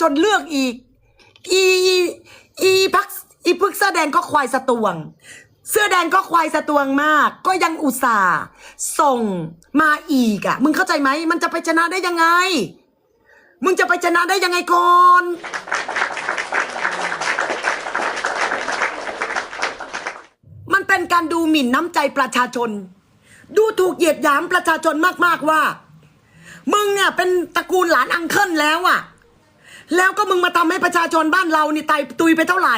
ชนเลือกอีก อีอีพักอีพึกเสื้อแดงก็ควายสตวง เสื้อแดงก็ควายสตวงมาก ก็ยังอุตส่าห์ส่งมาอีกอะมึงเข้าใจไหมมันจะไปชนะได้ยังไง มึงจะไปชนะได้ยังไงก่อนมันเป็นการดูหมิ่นน้ำใจประชาชน ดูถูกเหยียดหยามประชาชนมากๆว่า มึงเนี่ยเป็นตระกูลหลานอังเคิลแล้วอะ แล้วก็มึงมาทำให้ประชาชนบ้านเรานี่ตายตุยไปเท่าไหร่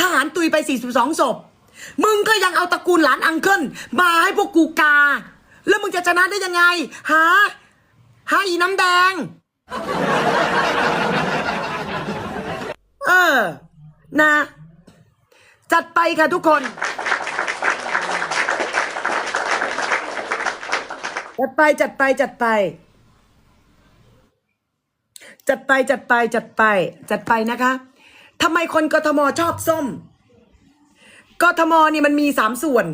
ทหารตุยไป 42ศพ มึงก็ยังเอาตระกูลหลานอังเคิลมาให้พวกกูกา แล้วมึงจะชนะได้ยังไง หา หาอีน้ำแดง เออ นะ จัดไปค่ะทุกคนจัดไปจัดไปจัดไป จัดไปจัดไปจัดไป จัดไปนะคะทำไมคนกทมชอบส้ม กทมนี่มันมีสามส่วน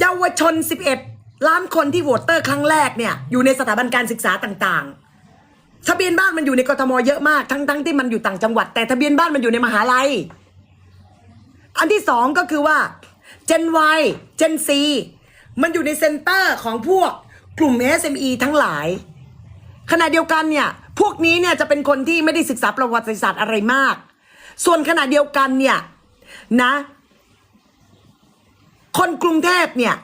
เยาวชน11ล้านคนที่โหวตเตอร์ครั้งแรกเนี่ยอยู่ในสถาบันการศึกษาต่างๆ ทะเบียนบ้านมันอยู่ในกทมเยอะมากทั้งๆที่มันอยู่ต่างจังหวัด แต่ทะเบียนบ้านมันอยู่ในมหาลัย อันที่สองก็คือว่า Gen Y Gen C มันอยู่ในเซ็นเตอร์ของพวกกลุ่ม SME ทั้งหลาย ขณะเดียวกันเนี่ยพวกนี้เนี่ยจะเป็นคนที่ไม่ได้ศึกษาประวัติศาสตร์อะไรมาก ส่วนขณะเดียวกันเนี่ยนะ คนกรุงเทพเนี่ย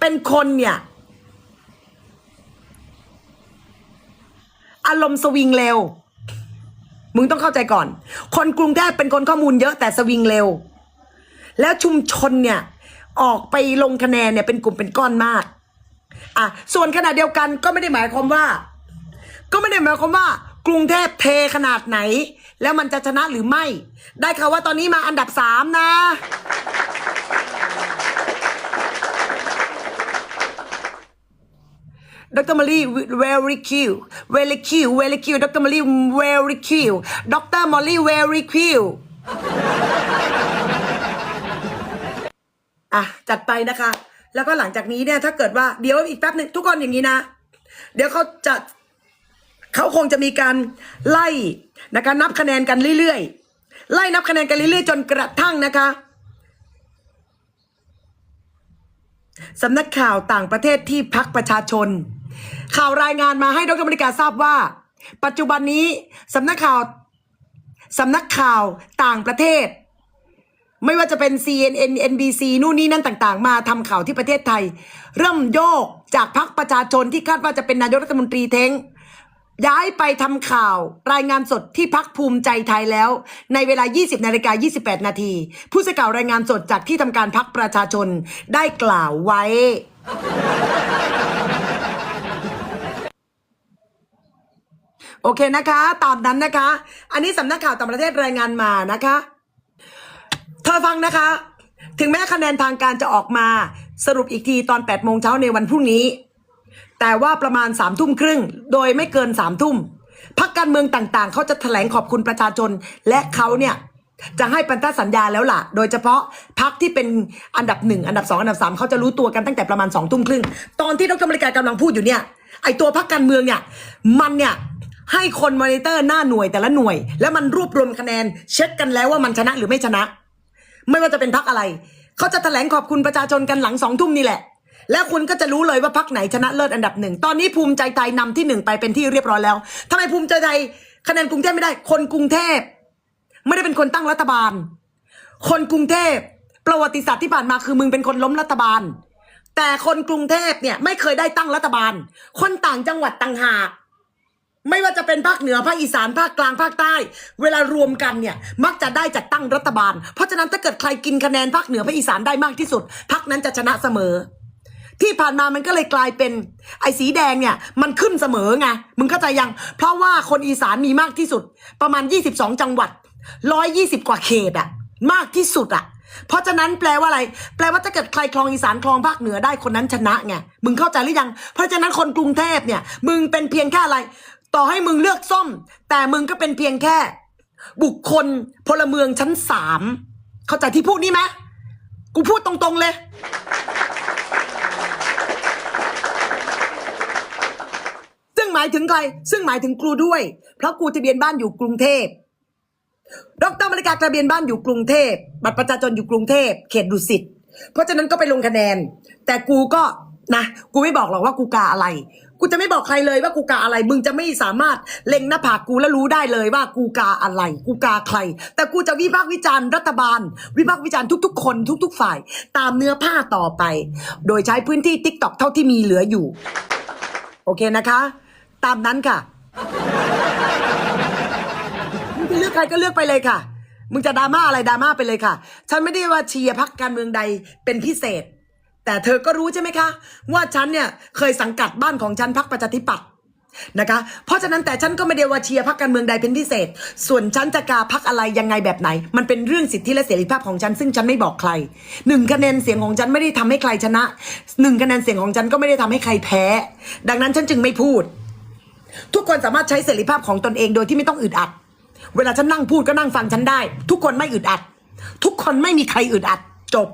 เป็นคนเนี่ยอารมณ์สวิงเร็ว มึงต้องเข้าใจก่อน คนกรุงเทพเป็นคนข้อมูลเยอะแต่สวิงเร็ว แล้วชุมชนเนี่ยออกไปลงคะแนนเนี่ยเป็นกลุ่มเป็นก้อนมาก อะส่วนขณะเดียวกันก็ไม่ได้หมายความว่า ก็ไม่ได้หมายความว่า กรุงเทพเทขนาดไหน แล้วมันจะชนะหรือไม่ ได้ข่าวว่าตอนนี้มาอันดับสามนะ ดรมารี very cute very cute very cute ดรมารี very cute ดรมอลลี่ very cute อะ จัดไปนะคะ แล้วก็หลังจากนี้เนี่ยถ้าเกิดว่าเดี๋ยวอีกแป๊บหนึ่งทุกคนอย่างนี้นะ เดี๋ยวเขาจะเขาคงจะมีการไล่นะคะนับคะแนนกันเรื่อยๆไล่นับคะแนนกันเรื่อยๆ จนกระทั่งนะคะสำนักข่าวต่างประเทศที่พักประชาชน ข่าวรายงานมาให้ดรมริกาทราบว่า ปัจจุบันนี้สำนักข่าวสำนักข่าวต่างประเทศ ไม่ว่าจะเป็น CNN NBC นู่นนี่นั่นต่างๆ มาทำข่าวที่ประเทศไทย เริ่มโยกจากพักประชาชนที่คาดว่าจะเป็นนายกรัฐมนตรีเท้งย้ายไปทำข่าวรายงานสดที่พักภูมิใจไทยแล้ว ในเวลา 20 นาฬิกา 28 นาที ผู้สื่อข่าวรายงานสดจากที่ทำการพักประชาชนได้กล่าวไว้ โอเคนะคะ ตามนั้นนะคะ อันนี้สำนักข่าวต่างประเทศรายงานมานะคะ เธอฟังนะคะ ถึงแม้คะแนนทางการจะออกมา สรุปอีกทีตอน8โมงเช้าในวันพรุ่งนี้ แต่ว่าประมาณ3ามทุ่มครึ่ง โดยไม่เกิน3ามทุ่มพักการเมืองต่างๆ เขาจะแถลงขอบคุณประชาชน และเขาเนี่ยจะให้พันธสัญญาแล้วล่ะ โดยเฉพาะพักที่เป็นอันดับหนึ่งอันดับสองอันดับสามเขาจะรู้ตัวกันตั้งแต่ประมาณสองทุ่มครึ่ง ตอนที่ดรมริการกำลังพูดอยู่เนี่ย ไอตัวพักการเมืองเนี่ย มันเนี่ยให้คนมอนิเตอร์หน้าหน่วยแต่ละหน่วย แล้วมันรวบรวมคะแนน เช็คกันแล้วว่ามันชนะหรือไม่ชนะ ไม่ว่าจะเป็นพักอะไร เขาจะแถลงขอบคุณประชาชนกันหลังสองทุ่มนี่แหละ แล้วคุณก็จะรู้เลยว่าพักไหนชนะเลิศอันดับหนึ่ง ตอนนี้ภูมิใจไทยนำที่หนึ่งไปเป็นที่เรียบร้อยแล้วทำไมภูมิใจไทยคะแนนกรุงเทพไม่ได้ คนกรุงเทพ ไม่ได้เป็นคนตั้งรัฐบาล คนกรุงเทพ ประวัติศาสตร์ที่ผ่านมาคือมึงเป็นคนล้มรัฐบาล แต่คนกรุงเทพเนี่ยไม่เคยได้ตั้งรัฐบาล คนต่างจังหวัดต่างหาก ไม่ว่าจะเป็นภาคเหนือภาคอีสานภาคกลางภาคใต้ เวลารวมกันเนี่ยมักจะได้จัดตั้งรัฐบาล เพราะฉะนั้นถ้าเกิดใครกินคะแนนภาคเหนือภาคอีสานได้มากที่สุดพรรคนั้นจะชนะเสมอ ที่ผ่านมามันก็เลยกลายเป็น ไอ้สีแดงเนี่ยมันขึ้นเสมอไงมึงเข้าใจยัง เพราะว่าคนอีสานมีมากที่สุด ประมาณ 22 จังหวัด 120 กว่าเขตอะมากที่สุดอะเพราะฉะนั้นแปลว่าอะไร แปลว่าถ้าเกิดใครคลองอีสานคลองภาคเหนือได้คนนั้นชนะไง มึงเข้าใจหรือยัง เพราะฉะนั้นคนกรุงเทพเนี่ย มึงเป็นเพียงแค่อะไร ต่อให้มึงเลือกส้ม แต่มึงก็เป็นเพียงแค่ บุคคลพลเมืองชั้นสามเข้าใจที่พูดนี่ไหมกูพูดตรงๆเลย ซึ่งหมายถึงใคร ซึ่งหมายถึงกูด้วย เพราะกูทะเบียนบ้านอยู่กรุงเทพดรมริกาทะเบียนบ้านอยู่กรุงเทพบัตรประชาชนอยู่กรุงเทพเขตดุสิตเพราะฉะนั้นก็ไปลงคะแนน แต่กูก็นะ กูไม่บอกหรอกว่ากูกาอะไร กูจะไม่บอกใครเลยว่ากูกาอะไร มึงจะไม่สามารถเล็งหน้าผากกูแล้วรู้ได้เลยว่ากูกาอะไร กูกาใคร แต่กูจะวิพากษ์วิจารณ์รัฐบาล วิพากษ์วิจารณ์ทุก ๆ คนทุก ๆ ฝ่าย ตามเนื้อผ้าต่อไป โดยใช้พื้นที่ติ๊กต็อกเท่าที่มีเหลืออยู่ โอเคนะคะ ตามนั้นค่ะมึงจะเลือกใครก็เลือกไปเลยค่ะ มึงจะดราม่าอะไรดราม่าไปเลยค่ะ ฉันไม่ได้ว่าเชียร์พักการเมืองใดเป็นพิเศษ แต่เธอก็รู้ใช่ไหมคะ ว่าฉันเนี่ยเคยสังกัดบ้านของฉันพักประชาธิปัตย์นะคะ เพราะฉะนั้นแต่ฉันก็ไม่ได้ว่าเชียร์พักการเมืองใดเป็นพิเศษ ส่วนฉันจะกาพักอะไรยังไงแบบไหน มันเป็นเรื่องสิทธิและเสรีภาพของฉัน ซึ่งฉันไม่บอกใครหนึ่งคะแนนเสียงของฉันไม่ได้ทำให้ใครชนะหนึ่งคะแนนเสียงของฉันก็ไม่ได้ทำให้ใครแพ้ ดังนั้นฉันจึงไม่พูด ทุกคนสามารถใช้เสรีภาพของตนเองโดยที่ไม่ต้องอึดอัด เวลาฉันนั่งพูดก็นั่งฟังฉันได้ ทุกคนไม่อึดอัด ทุกคนไม่มีใครอึดอัดจบ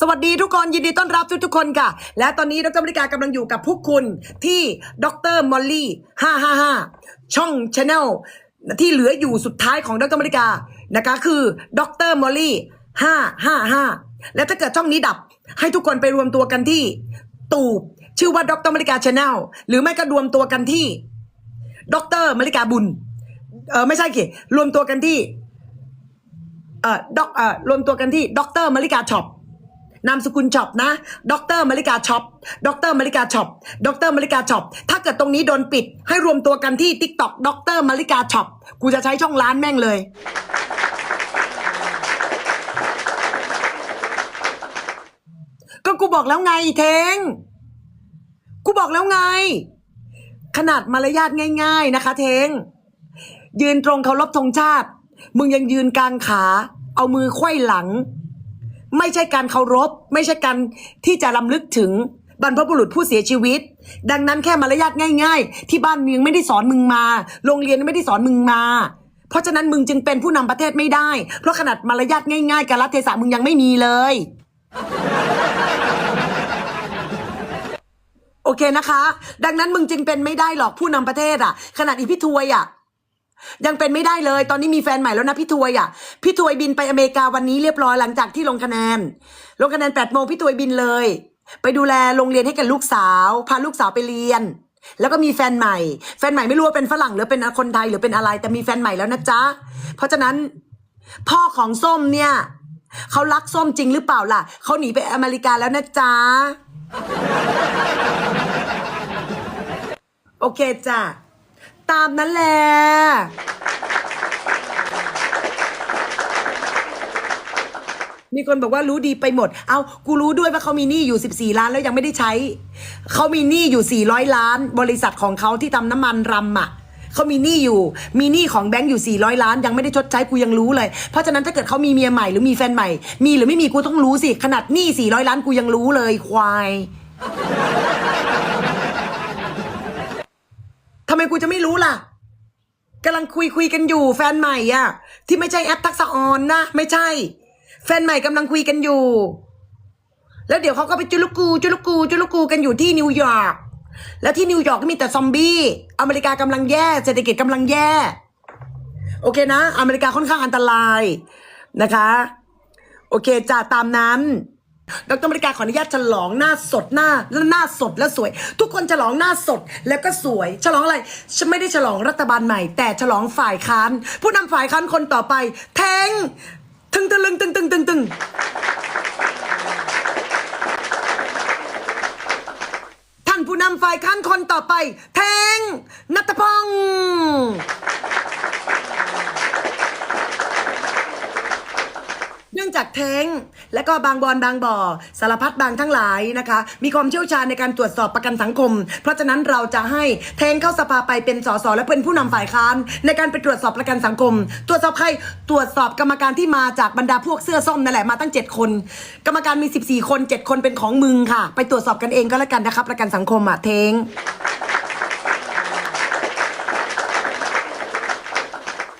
สวัสดีทุกคนยินดีต้อนรับทุกทุกๆคนค่ะ และตอนนี้ดรมริกากำลังอยู่กับพวกคุณที่ดรมอลลี่555 ช่องช n แนลที่เหลืออยู่สุดท้ายของดรมริกานะคะคือดรมอลลี่555 และถ้าเกิดช่องนี้ดับให้ทุกคนไปรวมตัวกันที่ ตูบชื่อว่าดรมริกาช n แนลหรือไม่ก็รวมตัวกันที่ดรมริกาบุญเออไม่ใช่กี่รวมตัวกันที่เอ่อด็อกเอ่อรวมตัวกันที่ดรมริกาช็อป นามสกุลช็อปนะดรมริกาช็อปดรมริกาช็อปดรมริกาช็อปถ้าเกิดตรงนี้โดนปิด ให้รวมตัวกันที่ทิกตอกดรมริกาช็อปกูจะใช้ช่องร้านแม่งเลยก็กูบอกแล้วไงเทง กูบอกแล้วไง ขนาดมารยาทง่าย ๆนะคะ เทง ยืนตรงเคารพธงชาติ มึงยังยืนกลางขา เอามือไขว้หลัง ไม่ใช่การเคารพ ไม่ใช่การที่จะลำลึกถึงบรรพบุรุษผู้เสียชีวิต ดังนั้นแค่มารยาทง่าย ๆ ที่บ้านมึงไม่ได้สอนมึงมา โรงเรียนไม่ได้สอนมึงมา เพราะฉะนั้นมึงจึงเป็นผู้นำประเทศไม่ได้ เพราะขนาดมารยาทง่ายๆการรัเทศะมึงยังไม่มีเลย โอเคนะคะ ดังนั้นมึงจึงเป็นไม่ได้หรอกผู้นำประเทศอะ ขนาดอีพี่ทวยอะ ยังเป็นไม่ได้เลย ตอนนี้มีแฟนใหม่แล้วนะพี่ทวยอะ พี่ทวยบินไปอเมริกาวันนี้เรียบร้อยหลังจากที่ลงคะแนน ลงคะแนนแปดโมงพี่ทวยบินเลย ไปดูแลโรงเรียนให้กับลูกสาว พาลูกสาวไปเรียน แล้วก็มีแฟนใหม่ แฟนใหม่ไม่รู้ว่าเป็นฝรั่งหรือเป็นคนไทยหรือเป็นอะไร แต่มีแฟนใหม่แล้วนะจ๊ะ เพราะฉะนั้น พ่อของส้มเนี่ยเขารักส้มจริงหรือเปล่าล่ะ เขาหนีไปอเมริกาแล้วนะจ๊ะ โอเคจ้ะ ตามนั้นแหละมีคนบอกว่ารู้ดีไปหมด เอากูรู้ด้วยว่าเขามีหนี้อยู่ 14 ล้านแล้วยังไม่ได้ใช้ เขามีหนี้อยู่ 400 ล้าน บริษัทของเขาที่ทำน้ำมันรำอะ เขามีหนี้อยู่ มีหนี้ของแบงก์อยู่ 400 ล้าน ยังไม่ได้ชดใช้กูยังรู้เลย เพราะฉะนั้นถ้าเกิดเขามีเมียใหม่หรือมีแฟนใหม่ มีหรือไม่มีกูต้องรู้สิ ขนาดหนี้ 400 ล้านกูยังรู้เลยควาย ทำไมกูจะไม่รู้ล่ะกำลังคุยคุยกันอยู่ แฟนใหม่อะที่ไม่ใช่แอปทักษะออนนะไม่ใช่ แฟนใหม่กำลังคุยกันอยู่ แล้วเดี๋ยวเขาก็ไปจุลกูจุลกูจุลกูกันอยู่ที่นิวยอร์กแล้วที่นิวยอร์กก็มีแต่ซอมบี้ อเมริกากำลังแย่ เศรษฐกิจกำลังแย่ โอเคนะ อเมริกาค่อนข้างอันตรายนะคะ โอเคจ้าตามนั้น ดรอเมริกาขออนุญาตฉลองหน้าสดหน้าแล้วหน้าสดและสวย ทุกคนฉลองหน้าสดแล้วก็สวย ฉลองอะไรฉันไม่ได้ฉลองรัฐบาลใหม่ แต่ฉลองฝ่ายค้าน ผู้นำฝ่ายค้านคนต่อไป แทงตึงตึงตึงตึงตึงตึงตึงท่านผู้นำฝ่ายค้านคนต่อไป แทงนัตพงศ์ เนื่อง จากแท้งและก็บางบอนบางบ่อสารพัดบางทั้งหลายนะคะ มีความเชี่ยวชาญในการตรวจสอบประกันสังคม เพราะฉะนั้นเราจะให้แทงเข้าสภาไปเป็นสสและเป็นผู้นำฝ่ายค้าน ในการไปตรวจสอบประกันสังคม ตรวจสอบใครตรวจสอบกรรมการที่มาจากบรรดาพวกเสื้อส้มนั่นแหละมาตั้ง 7 คน กรรมการมี 14 คน 7 คนเป็นของมึงค่ะ ไปตรวจสอบกันเองก็แล้วกันนะครับประกันสังคมอะเทง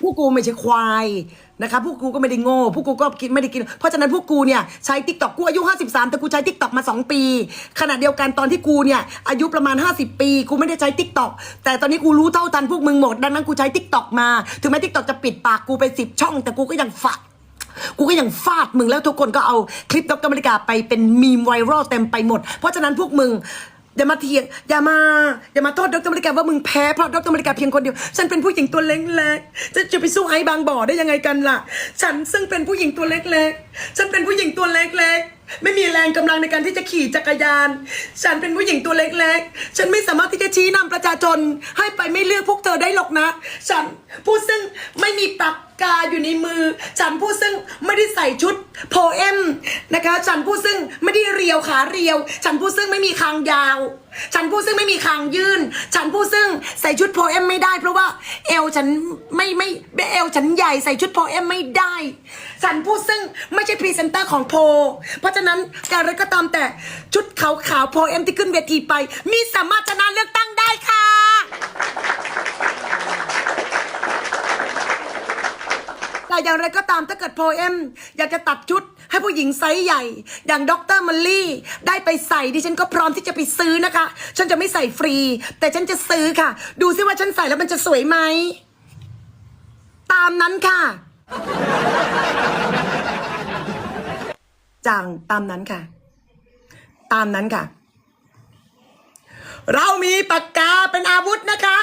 พว กวกกูไม่ใช่ควายนะคะพวกกูก็ไม่ได้โง่พวกกูก็คิดไม่ได้กิน เพราะฉะนั้นพวกกูเนี่ยใช้ทิกตอกกูอายุ 53 แต่กูใช้ทิกตอกมา 2 ปี ขณะเดียวกันตอนที่กูเนี่ยอายุประมาณ 50 ปี กูไม่ได้ใช้ทิกตอกแต่ตอนนี้กูรู้เท่าทันพวกมึงหมด ดังนั้นกูใช้ทิกตอกมา ถึงแม้ทิกตอกจะปิดปากกูไปสิบช่อง แต่กูก็ยังฝักกูก็ยังฟาดมึงแล้วทุกคนก็เอาคลิปดรอเมริกาไปเป็นมีมไวรัลเต็มไปหมด เพราะฉะนั้นพวกมึง อย่ามาเถียงอย่ามาอย่ามาโทษดรอเมริกาว่ามึงแพ้เพราะดรอเมริกาเพียงคนเดียว ฉันเป็นผู้หญิงตัวเล็กๆจะจะไปสู้ไอ้บางบ่อได้ยังไงกันล่ะ ฉันซึ่งเป็นผู้หญิงตัวเล็กๆฉันเป็นผู้หญิงตัวเล็กๆไม่มีแรงกำลังในการที่จะขี่จักรยาน ฉันเป็นผู้หญิงตัวเล็กๆฉันไม่สามารถที่จะชี้นำประชาชนให้ไปไม่เลือกพวกเธอได้หรอกนะ ฉันผู้ซึ่งไม่มีปาก กาอยู่ในมือ ฉันผู้ซึ่งไม่ได้ใส่ชุดโพเอมนะคะ ฉันผู้ซึ่งไม่ได้เรียวขาเรียว ฉันผู้ซึ่งไม่มีคางยาว ฉันผู้ซึ่งไม่มีคางยื่น ฉันผู้ซึ่งใส่ชุดโพเอมไม่ได้ เพราะว่าเอวฉันไม่ไม่เอวฉันใหญ่ใส่ชุดโพเอมไม่ได้ ฉันผู้ซึ่งไม่ใช่พรีเซนเตอร์ของโพ เพราะฉะนั้นการอะไรก็ตามแต่ชุดขาวขาวๆโพเอมที่ขึ้นเวทีไป มีสามารถชนะเลือกตั้งได้ค่ะ แต่ อย่างไรก็ตามถ้าเกิดโพเอมอยากจะตัดชุดให้ผู้หญิงไซส์ใหญ่ อย่างด็อกเตอร์มัลลี่ได้ไปใส่ดิฉันก็พร้อมที่จะไปซื้อนะคะ ฉันจะไม่ใส่ฟรี แต่ฉันจะซื้อค่ะ ดูซิว่าฉันใส่แล้วมันจะสวยไหม ตามนั้นค่ะ จังตามนั้นค่ะ ตามนั้นค่ะ เรามีปากกาเป็นอาวุธนะคะ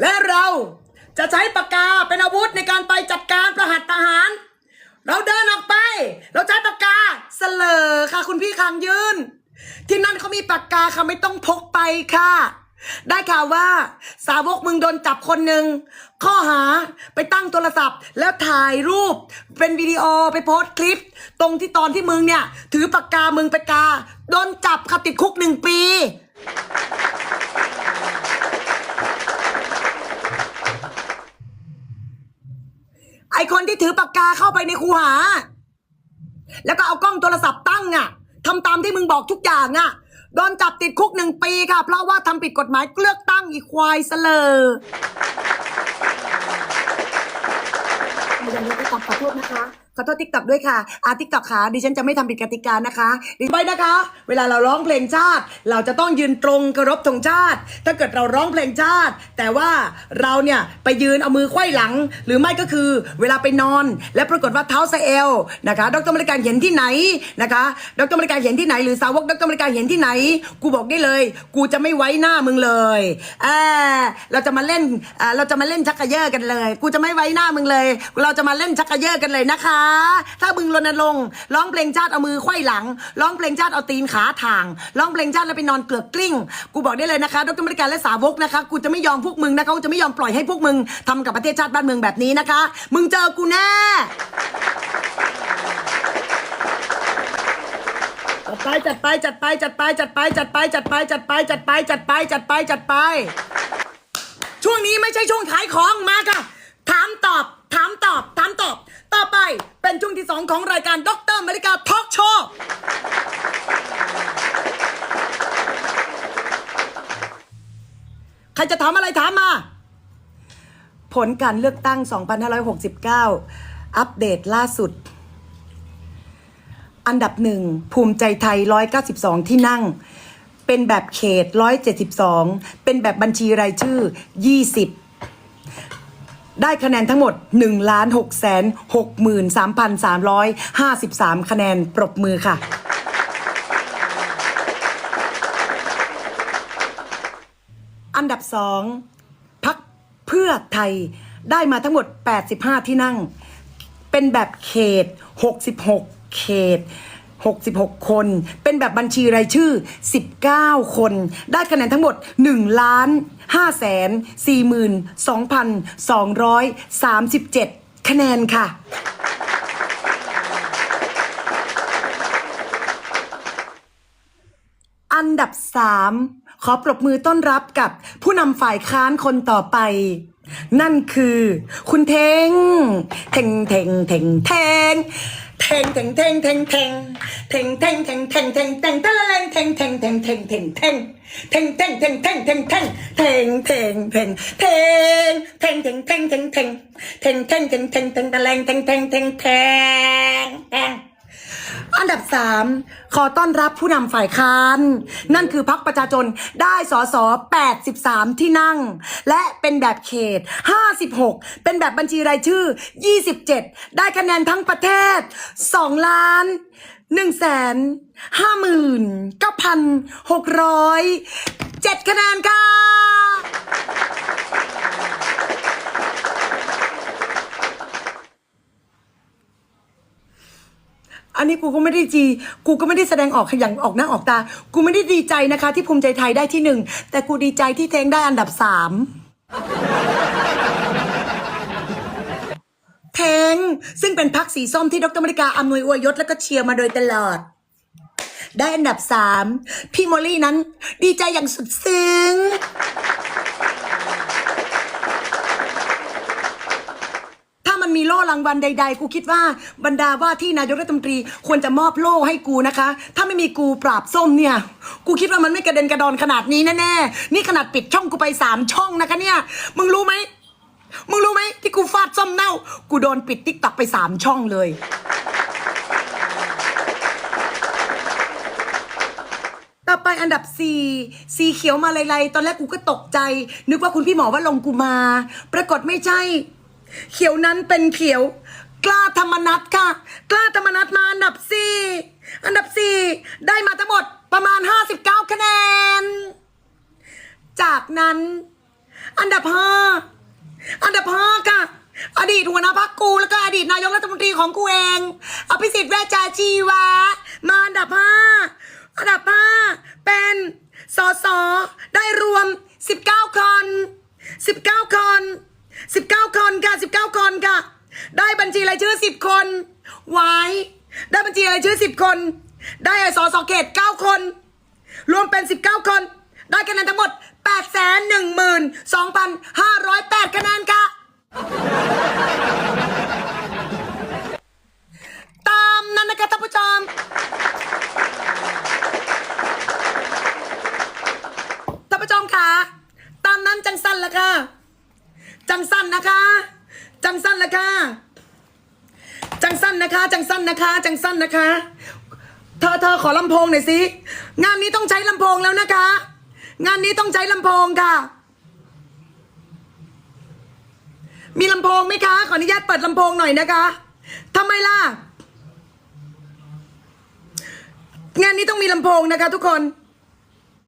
และเรา จะใช้ปากกาเป็นอาวุธในการไปจัดการประหัตประหาร เราเดินออกไป เราใช้ปากกาเสลอค่ะ คุณพี่คางยืนที่นั่นเขามีปากกาค่ะไม่ต้องพกไปค่ะ ได้ข่าวว่า สาวกมึงโดนจับคนหนึ่งข้อหาไปตั้งโทรศัพท์ แล้วถ่ายรูป เป็นวิดีโอไปโพสต์คลิป ตรงที่ตอนที่มึงเนี่ย ถือปากกามึงไปกา โดนจับค่ะติดคุกหนึ่งปี ไอคนที่ถือปากกาเข้าไปในคูหา แล้วก็เอากล้องโทรศัพท์ตั้งอะทำตามที่มึงบอกทุกอย่างอะโดนจับติดคุกหนึ่งปีค่ะ เพราะว่าทำผิดกฎหมายเลือกตั้งอีควายเสลออย่างนี้ก็ขอโทษนะคะ ขอโทษทิกตอกด้วยค่ะอาทิกตอกค่ะดิฉันจะไม่ทำผิดกติกานะคะดิไปนะคะ เวลาเราร้องเพลงชาติ เราจะต้องยืนตรงเคารพธงชาติ ถ้าเกิดเราร้องเพลงชาติ แต่ว่าเราเนี่ยไปยืนเอามือไขว้หลัง หรือไม่ก็คือเวลาไปนอน และปรากฏว่าเท้าสเอลนะคะดรมริการเห็นที่ไหนนะคะดรมริการเห็นที่ไหน หรือสาวกดรมริการเห็นที่ไหน กูบอกได้เลย กูจะไม่ไว้หน้ามึงเลยเออเราจะมาเล่นเอ่อเราจะมาเล่นชักกระเยอะกันเลย กูจะไม่ไว้หน้ามึงเลย เราจะมาเล่นชักกระเยอะกันเลยนะคะถ้ามึงรณรงค์ร้องเพลงชาติเอามือไขว้หลัง ร้องเพลงชาติเอาตีนขาทาง ร้องเพลงชาติแล้วไปนอนเกลือกกลิ้ง กูบอกได้เลยนะคะดรมริการและสาวกนะคะ กูจะไม่ยอมพวกมึงนะคะกูจะไม่ยอมปล่อยให้พวกมึงทำกับประเทศชาติบ้านเมืองแบบนี้นะคะ มึงเจอกูแน่จัดไปจัดไปจัดไปจัดไปจัดไปจัดไปจัดไปจัดไปจัดไปจัดไปจัดไปจัดไป ช่วงนี้ไม่ใช่ช่วงขายของมาค่ะ ถามตอบ ถามตอบ ถามตอบ ต่อไปเป็นช่วงที่สองของรายการด็อกเตอร์มาริกาทอล์กโชว์ใครจะถามอะไรถามมา ผลการเลือกตั้ง 2569 อัปเดตล่าสุด อันดับหนึ่งภูมิใจไทย 192 ที่นั่ง เป็นแบบเขต 172 เป็นแบบบัญชีรายชื่อ 20 ได้คะแนนทั้งหมด1ล้าน6แสน63,353 คะแนนปรบมือค่ะ อันดับสองพักเพื่อไทยได้มาทั้งหมด 85 ที่นั่ง เป็นแบบเขต 66 เขต 66 คน เป็นแบบบัญชีรายชื่อ 19 คน ได้คะแนนทั้งหมด 1 ล้าน5แสน42,237 คะแนนค่ะ อันดับสามขอปรบมือต้อนรับกับผู้นำฝ่ายค้านคนต่อไปนั่นคือคุณเทงเทงเทงเทงเทง เทงเทงเทงเทงเทงเทงเทงเทงเทงเทงเทงตะละเลงเทง อันดับสามขอต้อนรับผู้นำฝ่ายค้าน นั่นคือพักประชาชนได้สอสอแปดสิบสามที่นั่ง และเป็นแบบเขตห้าสิบหกเป็นแบบบัญชีรายชื่อยี่สิบเจ็ดได้คะแนนทั้งประเทศสองล้านหนึ่งแสนห้าหมื่นเก้าพันหกร้อยเจ็ดคะแนนค่ะ อันนี้กูก็ไม่ได้จี กูก็ไม่ได้แสดงออกอย่างออกหน้าออกตา กูไม่ได้ดีใจนะคะ ที่ภูมิใจไทยได้ที่หนึ่ง แต่กูดีใจที่เทงได้อันดับสามเทงซึ่งเป็นพักสีส้มที่ดรมริกาอำนวยอวยยศแล้วก็เชียร์มาโดยตลอด ได้อันดับสามพี่มอลลี่นั้น ดีใจอย่างสุดซึ้ง ถ้า มีโล่รางวัลใด ๆ กูคิดว่าบรรดาว่าที่นายกรัฐมนตรีควรจะมอบโล่ให้กูนะคะ ถ้าไม่มีกูปราบส้มเนี่ย กูคิดว่ามันไม่กระเด็นกระดอนขนาดนี้แน่ๆนี่ขนาดปิดช่องกูไปสามช่องนะคะเนี่ย มึงรู้ไหมมึงรู้ไหมที่กูฟาดส้มเน่า กูโดนปิดติ๊กตักไปสามช่องเลยต่อไปอันดับสี่สีเขียวมาลายๆ ตอนแรกกูก็ตกใจ นึกว่าคุณพี่หมอว่าลงกูมา ปรากฏไม่ใช่ เขียวนั้นเป็นเขียว กล้าธรรมนัตค่ะ กล้าธรรมนัตมาอันดับสี่อันดับสี่ได้มาทั้งหมดประมาณ 59 คะแนน จากนั้น อันดับห้าอันดับห้าค่ะ อดีตหัวหน้าพักกูแล้วก็อดีตนายกรัฐมนตรีของกูเอง อภิสิทธิ์แวชชาชีวะ มาอันดับห้าอันดับห้าเป็นสสได้รวม 19 คน 19 คน 19 คนค่ะ 19 คนค่ะ ได้บัญชีรายชื่อ 10 คนไว้ได้บัญชีรายชื่อ 10 คน ได้สสเขต 9 คน รวมเป็น 19 คน ได้คะแนนทั้งหมด 8 1 2 5 0 8 คะแนนค่ะ ตามนั้นนะคะท่านผู้ชมท่านผู้ชมค่ะ ตามนั้นจังสั้นละค่ะ จังสั้นนะคะ จังสั้นละคะ จังสั้นนะคะ จังสั้นนะคะ จังสั้นนะคะ เธอเธอขอลำโพงหน่อยสิ งานนี้ต้องใช้ลำโพงแล้วนะคะ งานนี้ต้องใช้ลำโพงค่ะ มีลำโพงไหมคะ ขออนุญาตเปิดลำโพงหน่อยนะคะทำไมล่ะ งานนี้ต้องมีลำโพงนะคะ ทุกคน